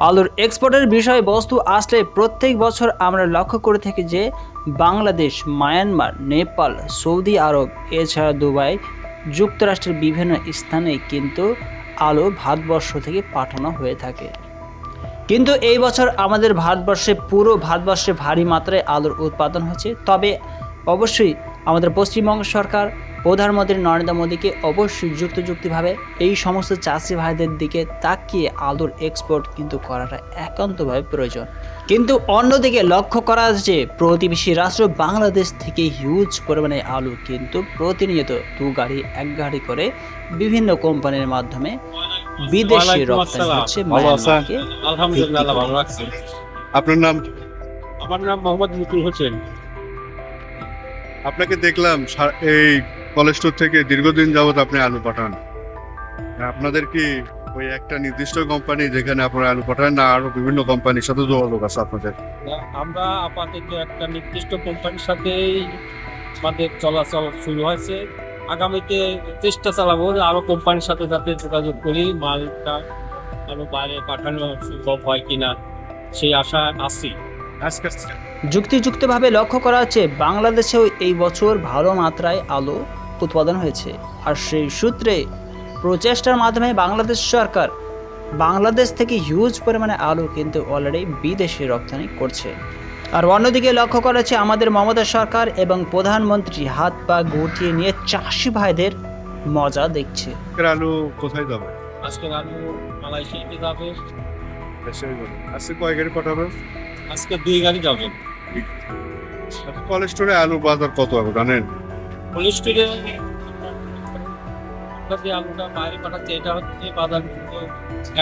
আলুর এক্সপোর্টের বিষয়বস্তু আসলে প্রত্যেক বছর আমরা লক্ষ্য করে থাকি যে Bangladesh, Myanmar, Nepal, Saudi Arab, এছাড়া দুবাই যুক্তরাষ্ট্রের বিভিন্ন স্থানে কিন্তু আলু ভারতবর্ষ থেকে পাঠানো হয়ে থাকে। কিন্তু এই বছর আমাদের ভারতবর্ষে, পুরো ভারতবর্ষে ভারী মাত্রায় আলুর উৎপাদন হচ্ছে। তবে অবশ্যই আমাদের পশ্চিমবঙ্গ সরকার প্রধানমন্ত্রী নরেন্দ্র মোদীকে অবশ্যই যুক্তিযুক্তিভাবে এই সমস্ত চাষি ভাইদের দিকে তাকিয়ে আলুর এক্সপোর্ট কিন্তু করাটা একান্তভাবে প্রয়োজন। কিন্তু অন্যদিকে লক্ষ্য করা যে প্রতিবেশী রাষ্ট্র বাংলাদেশ থেকে হিউজ পরিমাণে আলু কিন্তু প্রতিনিয়ত দু গাড়ি এক গাড়ি করে বিভিন্ন কোম্পানির মাধ্যমে বিদেশে রপ্তানি হচ্ছে আলহামদুলিল্লাহ ভালো আপনার নাম? আমার নাম মোহাম্মদ মুকুল হোসেন। আপনাকে দেখলাম এই কলেজ স্টোর থেকে দীর্ঘদিন যাবত আপনি আলু পাঠান। আপনাদের কি ওই একটা নির্দিষ্ট কোম্পানি যেখানে আপনারা আলু পাঠান না আরও বিভিন্ন কোম্পানির সাথে যোগাযোগ আছে আপনাদের? আমরা আপাতত একটা নির্দিষ্ট কোম্পানির সাথেই আমাদের চলাচল শুরু হয়েছে। আগামীতে চেষ্টা চালাবো যে আরও কোম্পানির সাথে যাতে যোগাযোগ করি মালটা আরও বাইরে পাঠানো সম্ভব হয় কিনা সেই আশা আছি। যুক্তিযুক্তভাবে লক্ষ্য করা হচ্ছে বাংলাদেশেও এই বছর ভালো মাত্রায় আলু উৎপাদন হয়েছে। আর সেই সূত্রে প্রচেষ্টার মাধ্যমে বাংলাদেশ সরকার বাংলাদেশ থেকে হিউজ পরিমাণে আলু কিন্তু অলরেডি বিদেশে রপ্তানি করছে। আর অন্যদিকে লক্ষ্য করেছে আমাদের মমতা সরকার এবং প্রধানমন্ত্রী হাত পা গুটিয়ে নিয়ে চাষি ভাইদের মজা দেখছে। আলু কোথায় যাবে? আজকে আলু মালয়েশিয়াতে যাবে। যাবে। আজকে কয় গাড়ি পাঠাবে আজকে দুই গাড়ি যাবে। কলেজ স্টোরে আলু বাজার কত হবে জানেন? কোলেস্টোরে আমরা যে আলুটা বাইরে পাঠাচ্ছি। এটা হচ্ছে বাজার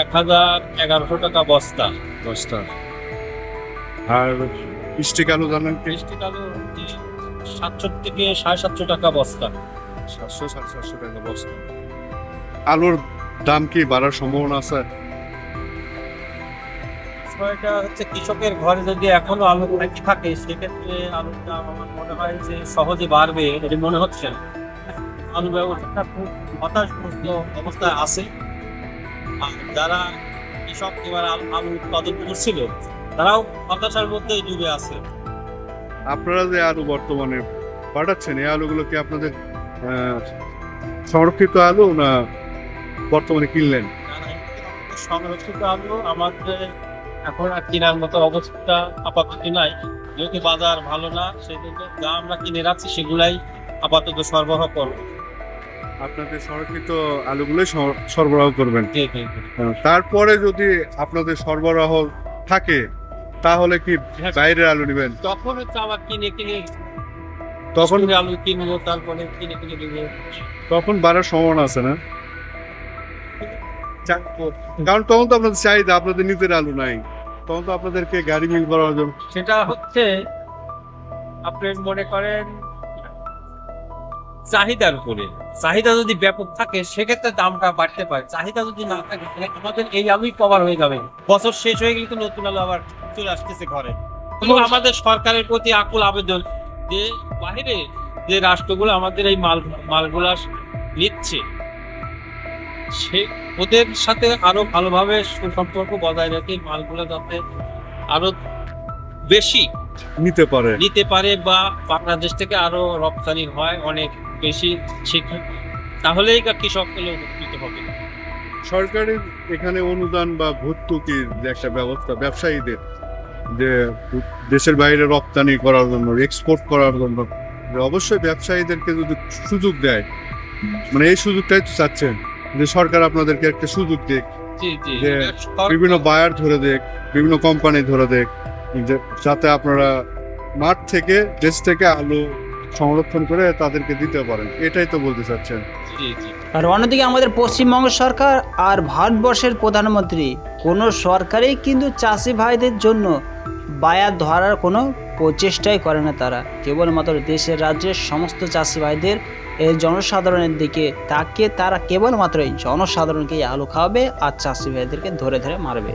এক হাজার এগারোশো টাকা বস্তা। দশটা আর স্টিক আলু জানেন কি? মিষ্টি আলু সাতশো থেকে সাড়ে সাতশো টাকা বস্তা। সাতশো সাড়ে সাতশো টাকা বস্তা। আলুর দাম কি বাড়ার সম্ভাবনা আছে? এটা হচ্ছে কৃষকের ঘরে যদি এখনও আলু নাকি থাকে সেক্ষেত্রে আলুর দাম আমার মনে হয় যে সহজে বাড়বে এটা মনে হচ্ছে না। আলু ব্যবসাটা খুব হতাশগ্রস্ত অবস্থায় আছে। আর যারা কৃষক এবার আলু উৎপাদন করছিল তারাও হতাশার মধ্যে ডুবে আছে। আপনারা যে আলু বর্তমানে পাঠাচ্ছেন এই আলুগুলো কি আপনাদের সংরক্ষিত আলু না বর্তমানে কিনলেন? সংরক্ষিত আলু আমাদের এখন আর কেনার মতো অবস্থা আপাতত নাই। যেহেতু বাজার ভালো না সেই জন্য যা আমরা কিনে রাখছি সেগুলাই আপাতত সরবরাহ করব। আপনাদের সংরক্ষিত আলুগুলোই সর- সরবরাহ করবেন। তারপরে যদি আপনাদের সরবরাহ থাকে তাহলে কি বাইরের আলু নেবেন? তখন হচ্ছে আবার কিনে কিনে তখন আলু কিনবো তারপরে কিনে কিনে দেবো। তখন বাড়ার সম্ভাবনা আছে না? কারণ তখন তো আপনাদের চাহিদা আপনাদের নিজের আলু নাই। তখন তো আপনাদেরকে গাড়ি মিল করার জন্য সেটা হচ্ছে, আপনি মনে করেন, চাহিদার উপরে। চাহিদা যদি ব্যাপক থাকে, সেক্ষেত্রে দামটা বাড়তে পারে। চাহিদা যদি না থাকে আমাদের এই আলুই কভার হয়ে যাবে। বছর শেষ হয়ে গেলে তো নতুন আলু আবার চলে আসতেছে ঘরে। এবং আমাদের সরকারের প্রতি আকুল আবেদন যে বাইরে যে রাষ্ট্রগুলো আমাদের এই মাল, মালগুলা নিচ্ছে, সে ওদের সাথে আরও ভালোভাবে সুসম্পর্ক বজায় রেখে মালগুলো যাতে আরও বেশি নিতে পারে। নিতে পারে বা বাংলাদেশ থেকে আরও রপ্তানি হয় অনেক বেশি শিক্ষা তাহলেই কৃষকগুলো উপকৃত হবে। সরকারের এখানে অনুদান বা ভর্তুকির যে একটা ব্যবস্থা ব্যবসায়ীদের যে দেশের বাইরে রপ্তানি করার জন্য এক্সপোর্ট করার জন্য অবশ্যই ব্যবসায়ীদেরকে যদি সুযোগ দেয় মানে এই সুযোগটাই তো চাচ্ছেন। যে সরকার আপনাদেরকে একটা সুযোগ জি যে বিভিন্ন বায়ার ধরে দেখ বিভিন্ন কোম্পানি ধরে দেখ যে যাতে আপনারা মাঠ থেকে দেশ থেকে আলু সংরক্ষণ করে তাদেরকে দিতে পারেন। এটাই তো বলতে চাচ্ছেন। জি জি। আর অন্যদিকে আমাদের পশ্চিমবঙ্গ সরকার আর ভারতবর্ষের প্রধানমন্ত্রী কোনো সরকারই কিন্তু চাষি ভাইদের জন্য বায়ার ধরার কোনো প্রচেষ্টাই করে না তারা। কেবলমাত্র দেশের রাজ্যের সমস্ত চাষি ভাইদের এই জনসাধারণের দিকে তাকে তারা কেবলমাত্র জনসাধারণকে আলো খাওয়াবে আর চাষি ভাইদেরকে ধরে ধরে মারবে।